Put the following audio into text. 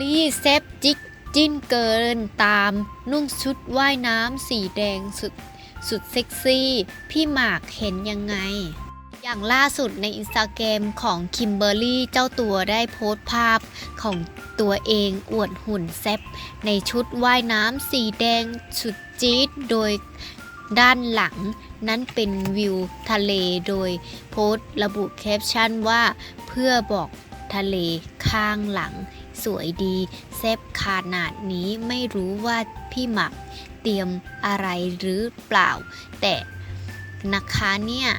ลี่เซฟจิกจิ้นเกินตามนุ่งชุดว่ายน้ำสีแดงสุดสุดเซ็กซี่ พี่หมากเห็นยังไง อย่างล่าสุดในอินสตาแกรมของคิมเบอร์รี่เจ้าตัวได้โพสต์ภาพของตัวเองอวดหุ่นแซบในชุดว่ายน้ำสีแดงสุดจี๊ดโดยด้านหลังนั้นเป็นวิวทะเลโดยโพสต์ระบุแคปชั่นว่าเพื่อบอก ทะเลข้างหลัง สวยดี เซฟขนาดนี้ไม่รู้ว่าพี่หมักเตรียมอะไรหรือเปล่า แต่นะคะเนี่ย